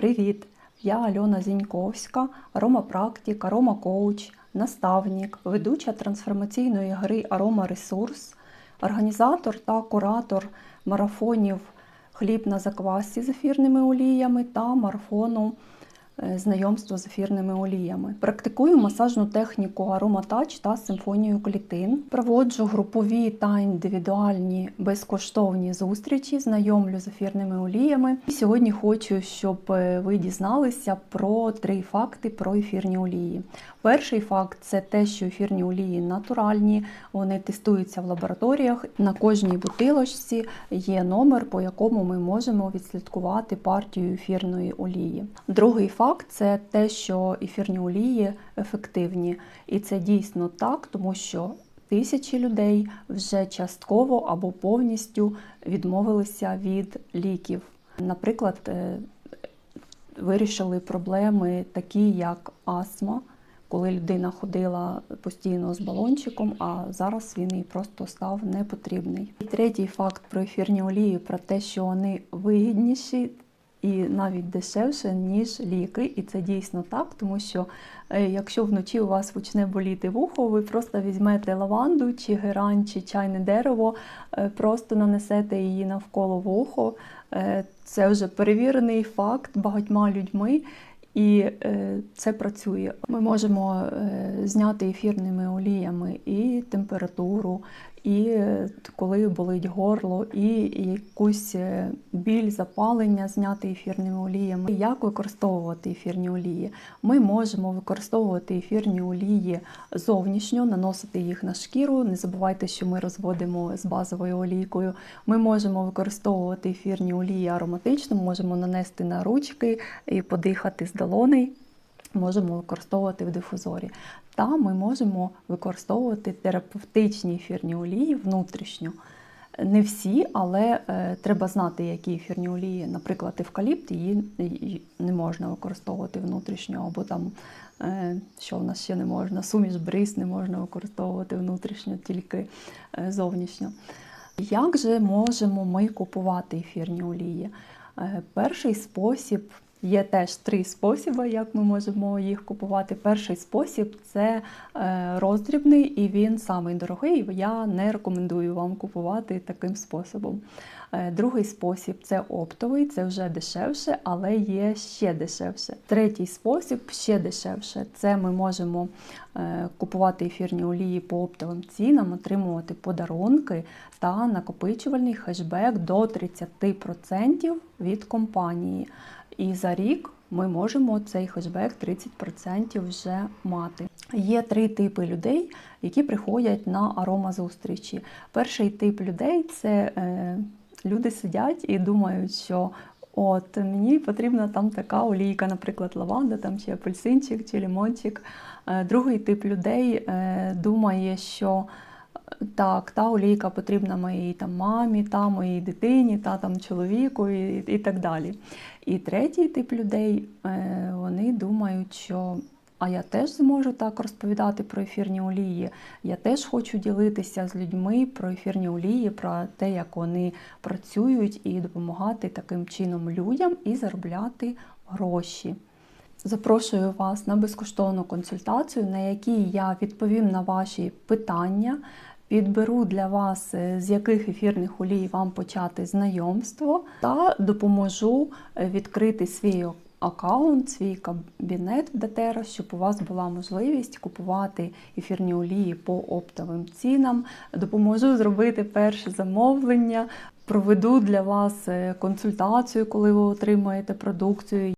Привіт! Я Альона Зіньковська, аромапрактик, аромакоуч, наставник, ведуча трансформаційної гри Арома Ресурс, організатор та куратор марафонів Хліб на заквасці з ефірними оліями та марафону знайомство з ефірними оліями. Практикую масажну техніку ароматач та симфонію клітин. Проводжу групові та індивідуальні безкоштовні зустрічі, знайомлю з ефірними оліями. І сьогодні хочу, щоб е, ви дізналися про три факти про ефірні олії. Перший факт це те, що ефірні олії натуральні, вони тестуються в лабораторіях. На кожній бутилочці є номер, по якому ми можемо відслідкувати партію ефірної олії. Другий факт це те, що ефірні олії ефективні, і це дійсно так, тому що тисячі людей вже частково або повністю відмовилися від ліків. Наприклад, е, вирішили проблеми такі, як астма, коли людина ходила постійно з балончиком, а зараз він їй просто став непотрібний. І третій факт про ефірні олії про те, що вони вигідніші. І навіть дешевше, ніж ліки, і це дійсно так, тому що е, якщо вночі у вас почне боліти вухо, ви просто візьмете лаванду чи герань, чи чайне дерево, е, просто нанесете її навколо вухо. Е, Це вже перевірений факт багатьма людьми. І це працює. Ми можемо зняти ефірними оліями і температуру, і е, коли болить горло, і якусь е, біль, запалення зняти ефірними оліями. Як використовувати ефірні олії? Ми можемо використовувати ефірні олії зовнішньо, наносити їх на шкіру. Не забувайте, що ми розводимо з базовою олійкою. Ми можемо використовувати ефірні олії ароматично, можемо нанести на ручки і подихати з долоней. Можемо використовувати в дифузорі. Та ми можемо використовувати терапевтичні ефірні олії внутрішньо. Не всі, але е, треба знати, які ефірні олії. Наприклад, евкаліпт її не можна використовувати внутрішньо, або там, е, що в нас ще не можна, суміш бриз не можна використовувати внутрішньо, тільки е, зовнішньо. Як же можемо ми купувати ефірні олії? Е, Перший спосіб Є теж три способи, як ми можемо їх купувати. Перший спосіб це е, роздрібний, і він самий дорогий. Я не рекомендую вам купувати таким способом. Е, Другий спосіб це оптовий, це вже дешевше, але є ще дешевше. Третій спосіб ще дешевше. Це ми можемо е, купувати ефірні олії по оптовим цінам, отримувати подарунки та накопичувальний хешбек до 30% від компанії. І за рік ми можемо цей хешбек 30% вже мати. Є три типи людей, які приходять на аромазустрічі. Перший тип людей це е, люди сидять і думають, що от мені потрібна там така олійка, наприклад, лаванда, там чи апельсинчик, чи лимончик. Е, другий тип людей е, думає, що так, та олійка потрібна моїй там мамі, та моїй дитині, та там чоловіку і, і так далі. І третій тип людей е, вони думають, що а я теж зможу так розповідати про ефірні олії. Я теж хочу ділитися з людьми про ефірні олії, про те, як вони працюють, і допомагати таким чином людям і заробляти гроші. Запрошую вас на безкоштовну консультацію, на якій я відповім на ваші питання, підберу для вас, е, з яких ефірних олій вам почати знайомство, та допоможу е, відкрити свій аккаунт, свій кабінет в Дотера, щоб у вас була можливість купувати ефірні олії по оптовим цінам. Допоможу зробити перше замовлення. Проведу для вас е, консультацію, коли ви отримаєте продукцію.